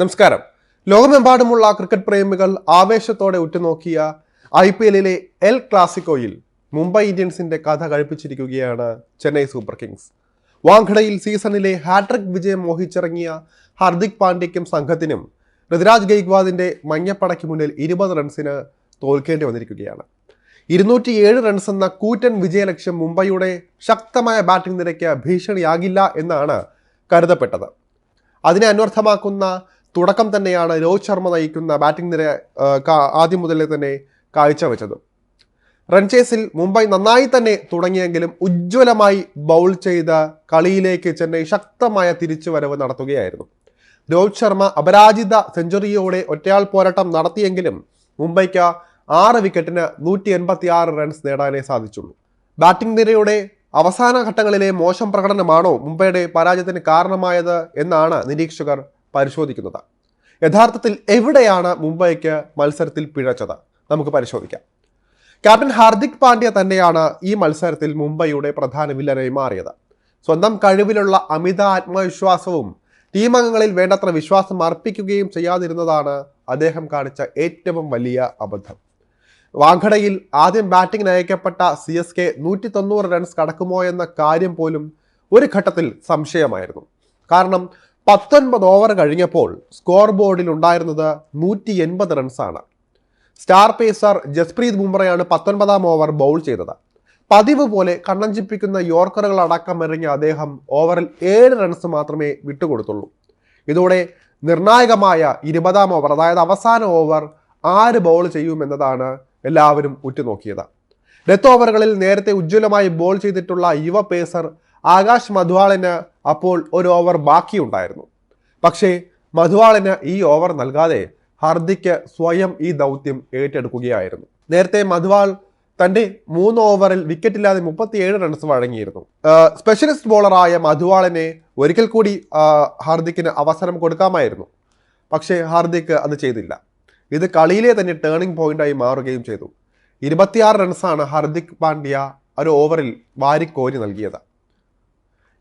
നമസ്കാരം. ലോകമെമ്പാടുമുള്ള ക്രിക്കറ്റ് പ്രേമികൾ ആവേശത്തോടെ ഉറ്റുനോക്കിയ ഐ പി എല്ലിലെ എൽ ക്ലാസിക്കോയിൽ മുംബൈ ഇന്ത്യൻസിന്റെ കഥ കഴിപ്പിച്ചിരിക്കുകയാണ് ചെന്നൈ സൂപ്പർ കിങ്സ്. വാങ്കഡയിൽ സീസണിലെ ഹാട്രിക് വിജയം മോഹിച്ചിറങ്ങിയ ഹർദിക് പാണ്ഡ്യയ്ക്കും സംഘത്തിനും ഋതുരാജ് ഗെയ്ക്വാദിന്റെ മഞ്ഞപ്പടയ്ക്ക് മുന്നിൽ ഇരുപത് റൺസിന് തോൽക്കേണ്ടി വന്നിരിക്കുകയാണ്. ഇരുന്നൂറ്റിയേഴ് റൺസ് എന്ന കൂറ്റൻ വിജയലക്ഷ്യം മുംബൈയുടെ ശക്തമായ ബാറ്റിംഗ് നിരയ്ക്ക് ഭീഷണിയാകില്ല എന്നാണ് കരുതപ്പെട്ടത്. അതിനെ അന്വർത്ഥമാക്കുന്ന തുടക്കം തന്നെയാണ് രോഹിത് ശർമ്മ നയിക്കുന്ന ബാറ്റിംഗ് നിര ആദ്യം മുതലേ തന്നെ കാഴ്ചവെച്ചത് റൺചേസിൽ മുംബൈ നന്നായി തന്നെ തുടങ്ങിയെങ്കിലും ഉജ്ജ്വലമായി ബൗൾ ചെയ്ത കളിയിലേക്ക് ചെന്നൈ ശക്തമായ തിരിച്ചുവരവ് നടത്തുകയായിരുന്നു. രോഹിത് ശർമ്മ അപരാജിത സെഞ്ചുറിയോടെ ഒറ്റയാൾ പോരാട്ടം നടത്തിയെങ്കിലും മുംബൈക്ക് ആറ് വിക്കറ്റിന് നൂറ്റി എൺപത്തി ആറ് റൺസ് നേടാനേ സാധിച്ചുള്ളൂ. ബാറ്റിംഗ് നിരയുടെ അവസാന ഘട്ടങ്ങളിലെ മോശം പ്രകടനമാണോ മുംബൈയുടെ പരാജയത്തിന് കാരണമായത് എന്നാണ് നിരീക്ഷകർ പരിശോധിക്കുന്നത്. യഥാർത്ഥത്തിൽ എവിടെയാണ് മുംബൈക്ക് മത്സരത്തിൽ പിഴച്ചത്? നമുക്ക് പരിശോധിക്കാം. ക്യാപ്റ്റൻ ഹാർദിക് പാണ്ഡ്യ തന്നെയാണ് ഈ മത്സരത്തിൽ മുംബൈയുടെ പ്രധാന വില്ലനായി മാറിയത്. സ്വന്തം കഴിവിലുള്ള അമിത ആത്മവിശ്വാസവും ടീം അംഗങ്ങളിൽ വേണ്ടത്ര വിശ്വാസം അർപ്പിക്കുകയും ചെയ്യാതിരുന്നതാണ് അദ്ദേഹം കാണിച്ച ഏറ്റവും വലിയ അബദ്ധം. വാഘടയിൽ ആദ്യം ബാറ്റിംഗിന് അയക്കപ്പെട്ട സി എസ് കെ നൂറ്റി തൊണ്ണൂറ് റൺസ് കടക്കുമോ എന്ന കാര്യം പോലും ഒരു ഘട്ടത്തിൽ സംശയമായിരുന്നു. കാരണം പത്തൊൻപത് ഓവർ കഴിഞ്ഞപ്പോൾ സ്കോർ ബോർഡിൽ ഉണ്ടായിരുന്നത് നൂറ്റി എൺപത് റൺസാണ്. സ്റ്റാർ പേസർ ജസ്പ്രീത് ബുംറയാണ് പത്തൊൻപതാം ഓവർ ബൗൾ ചെയ്തത്. പതിവ് പോലെ കണ്ണഞ്ചിപ്പിക്കുന്ന യോർക്കറുകൾ അടക്കം എറിഞ്ഞ അദ്ദേഹം ഓവറിൽ ഏഴ് റൺസ് മാത്രമേ വിട്ടുകൊടുത്തുള്ളൂ. ഇതോടെ നിർണായകമായ ഇരുപതാം ഓവർ അതായത് അവസാന ഓവർ ആര് ബൗൾ ചെയ്യുമെന്നതാണ് എല്ലാവരും ഉറ്റുനോക്കിയത്. ഡെത്ത് ഓവറുകളിൽ നേരത്തെ ഉജ്ജ്വലമായി ബോൾ ചെയ്തിട്ടുള്ള യുവ പേസർ ആകാശ് മധുവാളിന് അപ്പോൾ ഒരു ഓവർ ബാക്കിയുണ്ടായിരുന്നു. പക്ഷേ മധുവാളിന് ഈ ഓവർ നൽകാതെ ഹർദിക്ക് സ്വയം ഈ ദൗത്യം ഏറ്റെടുക്കുകയായിരുന്നു. നേരത്തെ മധുവാൾ തന്റെ മൂന്ന് ഓവറിൽ വിക്കറ്റില്ലാതെ മുപ്പത്തിയേഴ് റൺസ് വഴങ്ങിയിരുന്നു. സ്പെഷ്യലിസ്റ്റ് ബോളറായ മധുവാളിനെ ഒരിക്കൽ കൂടി ഹാർദിക്കിന് അവസരം കൊടുക്കാമായിരുന്നു. പക്ഷേ ഹാർദിക് അത് ചെയ്തില്ല. ഇത് കളിയിലെ തന്നെ ടേണിംഗ് പോയിന്റായി മാറുകയും ചെയ്തു. ഇരുപത്തിയാറ് റൺസാണ് ഹാർദിക് പാണ്ഡ്യ ഒരു ഓവറിൽ വാരിക്കോരി നൽകിയത്.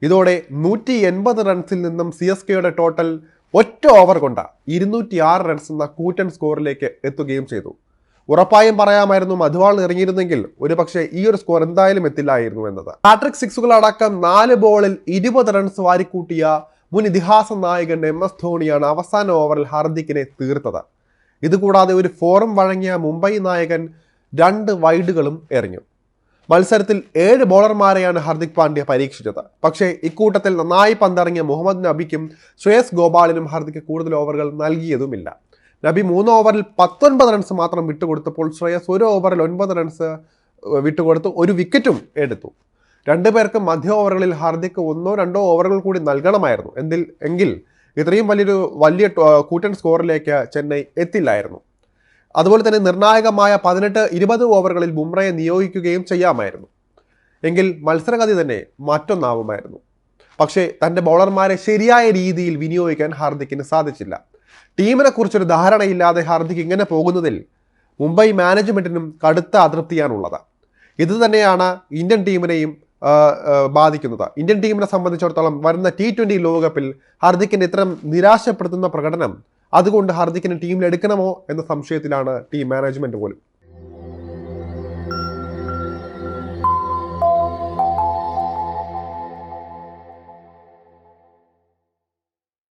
ഇതോടെ നൂറ്റി എൺപത് റൺസിൽ നിന്നും സി എസ് കെയുടെ ടോട്ടൽ ഒറ്റ ഓവർ കൊണ്ട ഇരുന്നൂറ്റി ആറ് റൺസ് എന്ന കൂറ്റൻ സ്കോറിലേക്ക് എത്തുകയും ചെയ്തു. ഉറപ്പായും പറയാമായിരുന്നു മധുവാൾ ഇറങ്ങിയിരുന്നെങ്കിൽ ഒരുപക്ഷെ ഈ ഒരു സ്കോർ എന്തായാലും എത്തില്ലായിരുന്നു എന്നത്. ഹാട്രിക് സിക്സുകൾ അടക്കം നാല് ബോളിൽ ഇരുപത് റൺസ് വാരിക്കൂട്ടിയ മുൻ ഇതിഹാസ നായകൻ എം എസ് ധോണിയാണ് അവസാന ഓവറിൽ ഹാർദിക്കിനെ തീർത്തത്. ഇതുകൂടാതെ ഒരു ഫോറം വഴങ്ങിയ മുംബൈ നായകൻ രണ്ട് വൈഡുകളും എറിഞ്ഞു. മത്സരത്തിൽ ഏഴ് ബോളർമാരെയാണ് ഹർദിക് പാണ്ഡ്യ പരീക്ഷിച്ചത്. പക്ഷേ ഇക്കൂട്ടത്തിൽ നന്നായി പന്തിറങ്ങിയ മുഹമ്മദ് നബിക്കും ശ്രേയസ് ഗോപാലിനും ഹർദിക്ക് കൂടുതൽ ഓവറുകൾ നൽകിയതുമില്ല. നബി മൂന്ന് ഓവറിൽ പത്തൊൻപത് റൺസ് മാത്രം വിട്ടുകൊടുത്തപ്പോൾ ശ്രേയസ് ഒരു ഓവറിൽ ഒൻപത് റൺസ് വിട്ടുകൊടുത്ത് ഒരു വിക്കറ്റും എടുത്തു. രണ്ടുപേർക്കും മധ്യ ഓവറുകളിൽ ഹാർദിക്ക് ഒന്നോ രണ്ടോ ഓവറുകൾ കൂടി നൽകണമായിരുന്നു. എന്തിൽ എങ്കിൽ ഇത്രയും വലിയൊരു വലിയ കൂട്ടൻ സ്കോറിലേക്ക് ചെന്നൈ എത്തില്ലായിരുന്നു. അതുപോലെ തന്നെ നിർണായകമായ പതിനെട്ട് ഇരുപത് ഓവറുകളിൽ ബുംറയെ നിയോഗിക്കുകയും ചെയ്യാമായിരുന്നു. എങ്കിൽ മത്സരഗതി തന്നെ മറ്റൊന്നാവുമായിരുന്നു. പക്ഷേ തന്റെ ബൗളർമാരെ ശരിയായ രീതിയിൽ വിനിയോഗിക്കാൻ ഹാർദിക്കിന് സാധിച്ചില്ല. ടീമിനെ കുറിച്ചൊരു ധാരണയില്ലാതെ ഹാർദിക് ഇങ്ങനെ പോകുന്നതിൽ മുംബൈ മാനേജ്മെന്റിനും കടുത്ത അതൃപ്തിയാണുള്ളത്. ഇത് തന്നെയാണ് ഇന്ത്യൻ ടീമിനെയും ബാധിക്കുന്നത്. ഇന്ത്യൻ ടീമിനെ സംബന്ധിച്ചിടത്തോളം വരുന്ന ടി ട്വന്റി ലോകകപ്പിൽ ഹാർദിക്കിന്റെ ഇത്തരം നിരാശപ്പെടുത്തുന്ന പ്രകടനം അതുകൊണ്ട് ഹാർദിക്കിനെ ടീമിൽ എടുക്കണമോ എന്ന സംശയത്തിലാണ് ടീം മാനേജ്മെന്റ് പോലും.